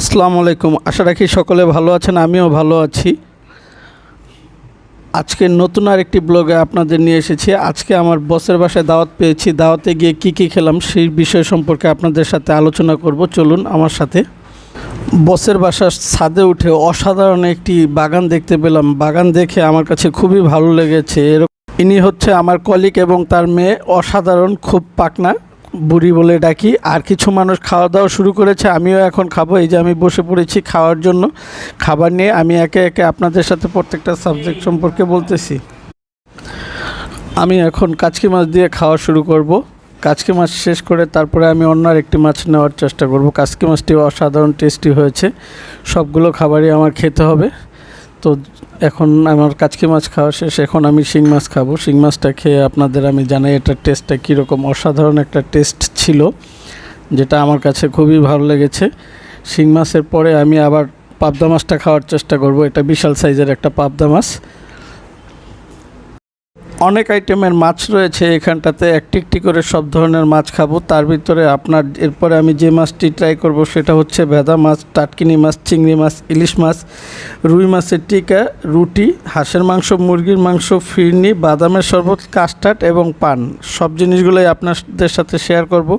আসসালামু আলাইকুম। আশা রাখি সকলে ভালো আছেন, আমিও ভালো আছি। আজকে নতুন আর একটি ব্লগে আপনাদের নিয়ে এসেছি। আজকে আমার বসের বাসায় দাওয়াত পেয়েছি। দাওয়াতে গিয়ে কি কি খেলাম সেই বিষয় সম্পর্কে আপনাদের সাথে আলোচনা করব। চলুন আমার সাথে। বসের বাসার ছাদে উঠে অসাধারণ একটি বাগান দেখতে পেলাম। বাগান দেখে আমার কাছে খুবই ভালো লেগেছে। এরকম ইনি হচ্ছে আমার কলিগ এবং তার মেয়ে। অসাধারণ, খুব পাকনা। বুড়ি বলে ডাকি, আর কিছু মানুষ খাওয়া দাওয়া শুরু করেছে, আমিও এখন খাব। এই যে আমি বসে পড়েছি খাওয়ার জন্য। খাবার নিয়ে আমি একে একে আপনাদের সাথে প্রত্যেকটা সাবজেক্ট সম্পর্কে বলতেছি। আমি এখন কাচকি মাছ দিয়ে খাওয়া শুরু করব। কাচকি মাছ শেষ করে তারপরে আমি অন্য আরেকটি মাছ নেওয়ার চেষ্টা করব। কাচকি মাছটি অসাধারণ টেস্টি হয়েছে। সবগুলো খাবারই আমার খেতে হবে। তো এখন আমার কাচকি মাছ খাওয়া শেষ। এখন আমি শিং মাছ খাব। শিং মাছটা খেয়ে আপনাদের আমি জানাই এটার টেস্টটা কীরকম। অসাধারণ একটা টেস্ট ছিল, যেটা আমার কাছে খুবই ভালো লেগেছে। শিং মাছের পরে আমি আবার পাবদা মাছটা খাওয়ার চেষ্টা করব। এটা বিশাল সাইজের একটা পাবদা মাছ। অনেক আইটেমের মাছ রয়েছে এখানটাতে। একটি একটি করে সব ধরনের মাছ খাব। তার ভিতরে আপনার, এরপরে আমি যে মাছটি ট্রাই করব সেটা হচ্ছে ভেদা মাছ, টাটকিনি মাছ, চিংড়ি মাছ, ইলিশ মাছ, রুই মাছের টিকা, রুটি, হাঁসের মাংস, মুরগির মাংস, ফিরনি, বাদামের শরবত, কাস্টার্ড এবং পান। সব জিনিসগুলোই আপনাদের সাথে শেয়ার করব।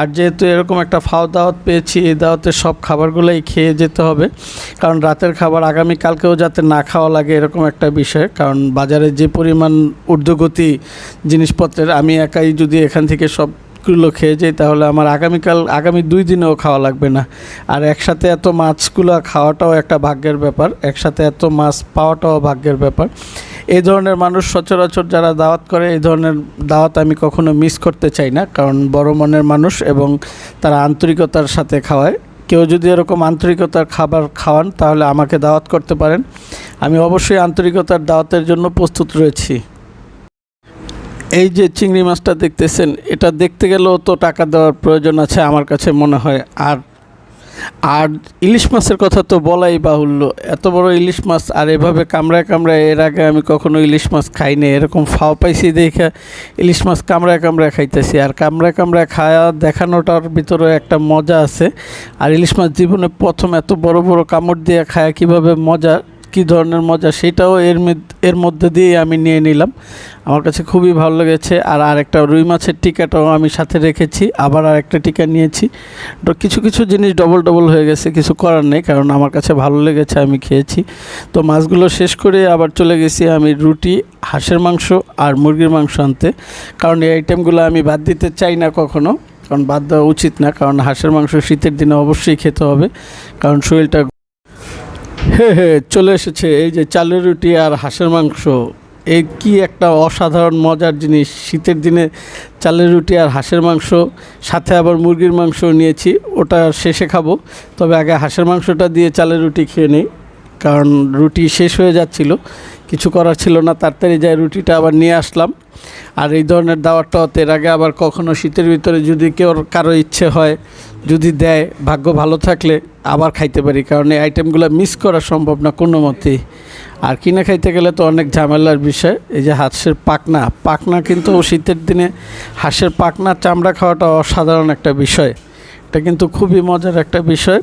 আর যেহেতু এরকম একটা ফাও দাওয়াত পেয়েছি, এই দাওয়াতে সব খাবারগুলোই খেয়ে যেতে হবে। কারণ রাতের খাবার আগামীকালকেও যাতে না খাওয়া লাগে এরকম একটা বিষয়। কারণ বাজারে যে পরিমাণ ঊর্ধ্বগতি জিনিসপত্রের, আমি একাই যদি এখান থেকে সব সবগুলো খেয়ে যাই, তাহলে আমার আগামীকাল, আগামী দুই দিনেও খাওয়া লাগবে না। আর একসাথে এত মাছগুলো খাওয়াটাও একটা ভাগ্যের ব্যাপার, একসাথে এত মাছ পাওয়াটাও ভাগ্যের ব্যাপার। এই ধরনের মানুষ সচরাচর যারা দাওয়াত করে, এই ধরনের দাওয়াত আমি কখনো মিস করতে চাই না, কারণ বড় মনের মানুষ এবং তারা আন্তরিকতার সাথে খাওয়ায়। কেউ যদি এরকম আন্তরিকতার খাবার খাওয়ান, তাহলে আমাকে দাওয়াত করতে পারেন। আমি অবশ্যই আন্তরিকতার দাওয়াতের জন্য প্রস্তুত রয়েছি। এই যে চিংড়ি মাছটা দেখতেছেন, এটা দেখতে গেলেও তো টাকা দেওয়ার প্রয়োজন আছে আমার কাছে মনে হয়। আর আর ইলিশ মাছের কথা তো বলাই বাহুল্য। এত বড় ইলিশ মাছ আর এভাবে কামড়ায় কামড়ায়, এর আগে আমি কখনো ইলিশ মাছ খাইনি। এরকম ফাও পাইছি দেখে ইলিশ মাছ কামড়ায় কামড়ায় খাইতেছি। আর কামড়ায় কামড়ায় খাওয়া দেখানোটার ভিতরে একটা মজা আছে। আর ইলিশ মাছ জীবনে প্রথম এত বড় বড় কামড় দিয়ে খায়া কীভাবে মজা কী ধরনের মজা সেটাও এর এর মধ্যে দিয়েই আমি নিয়ে নিলাম। আমার কাছে খুবই ভালো লেগেছে। আর আরেকটা রুই মাছের টিকাটাও আমি সাথে রেখেছি। আবার আরেকটা টিকা নিয়েছি। তো কিছু কিছু জিনিস ডবল ডবল হয়ে গেছে। কিছু করার নেই, কারণ আমার কাছে ভালো লেগেছে, আমি খেয়েছি। তো মাছগুলো শেষ করে আবার চলে গেছি আমি রুটি, হাঁসের মাংস আর মুরগির মাংস আনতে। কারণ এই আইটেমগুলো আমি বাদ দিতে চাই না কখনো। কারণ বাদ দেওয়া উচিত না। কারণ হাঁসের মাংস শীতের দিনে অবশ্যই খেতে হবে। কারণ শরীরটা চলে এসেছে, এই যে চালের রুটি আর হাঁসের মাংস। এই কি একটা অসাধারণ, মজার জিনিস। শীতের দিনে চালের রুটি আর হাঁসের মাংস, সাথে আবার মুরগির মাংস নিয়েছি, ওটা শেষে খাব। তবে আগে হাঁসের মাংসটা দিয়ে চালের রুটি খেয়ে নিই। কারণ রুটি শেষ হয়ে যাচ্ছিল, কিছু করার ছিল না, তাড়াতাড়ি যাই রুটিটা আবার নিয়ে আসলাম। আর এই ধরনের দাওয়ারটা এর আগে আবার কখনো শীতের ভিতরে যদি কেউ কারও ইচ্ছে হয়, যদি দেয়, ভাগ্য ভালো থাকলে আবার খাইতে পারি, কারণ এই আইটেমগুলো মিস করা সম্ভব না কোনো মতেই। আর কিনে খাইতে গেলে তো অনেক ঝামেলার বিষয়, এই যে হাঁসের পাকনা পাকনা কিন্তু শীতের দিনে হাঁসের পাকনা চামড়া খাওয়াটা অসাধারণ একটা বিষয়। এটা কিন্তু খুবই মজার একটা বিষয়।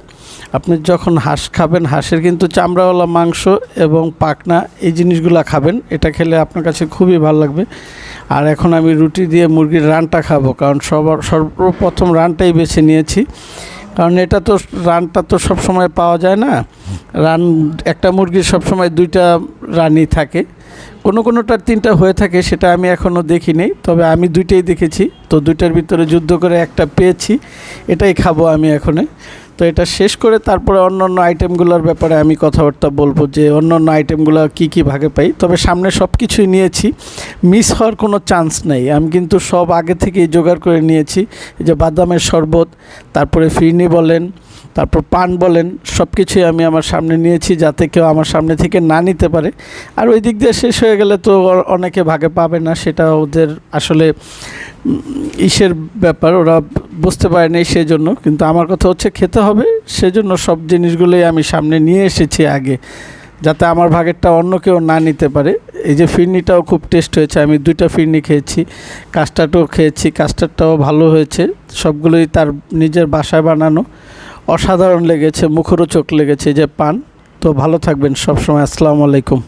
আপনি যখন হাঁস খাবেন, হাঁসের কিন্তু চামড়াওয়ালা মাংস এবং পাকনা এই জিনিসগুলো খাবেন, এটা খেলে আপনার কাছে খুবই ভালো লাগবে। আর এখন আমি রুটি দিয়ে মুরগির রানটা খাব, কারণ সবার, সর্বপ্রথম রানটাই বেছে নিয়েছি। কারণ এটা তো রানটা তো সব সময় পাওয়া যায় না। রান, একটা মুরগির সব সময় দুইটা রানই থাকে। কোনো কোনোটার তিনটা হয়ে থাকে সেটা আমি এখনও দেখিনি, তবে আমি দুইটাই দেখেছি। তো দুইটার ভিতরে যুদ্ধ করে একটা পেয়েছি, এটাই খাব আমি এখনে। তো এটা শেষ করে তারপরে অন্য অন্য আইটেমগুলোর ব্যাপারে আমি কথাবার্তা বলব যে অন্য অন্য আইটেমগুলো কী কী ভাগে পাই। তবে সামনে সব কিছুই নিয়েছি। মিস হওয়ার কোনো চান্স নেই। আমি কিন্তু সব আগে থেকেই জোগাড় করে নিয়েছি। যে বাদামের শরবত, তারপরে ফিরনি বলেন তারপর পান বলেন সব কিছুই আমি আমার সামনে নিয়েছি যাতে কেউ আমার সামনে থেকে না নিতে পারে। আর ওই দিক দিয়ে শেষ হয়ে গেলে তো অনেকে ভাগে পাবে না, সেটা ওদের আসলে ইসের ব্যাপার, ওরা বুঝতে পারে পারেনি সেজন্য। কিন্তু আমার কথা হচ্ছে খেতে হবে, সেজন্য সব জিনিসগুলোই আমি সামনে নিয়ে এসেছি আগে, যাতে আমার ভাগেরটা অন্য কেউ না নিতে পারে। এই যে ফিরনিটাও খুব টেস্ট হয়েছে, আমি দুইটা ফিরনি খেয়েছি, কাস্টার্ডও খেয়েছি, কাস্টার্ডটাও ভালো হয়েছে, সবগুলোই তার নিজের বাসায় বানানো। অসাধারণ লেগেছে মুখরোচক লেগেছে যে পান। তো ভালো থাকবেন সবসময় আসসালামু আলাইকুম।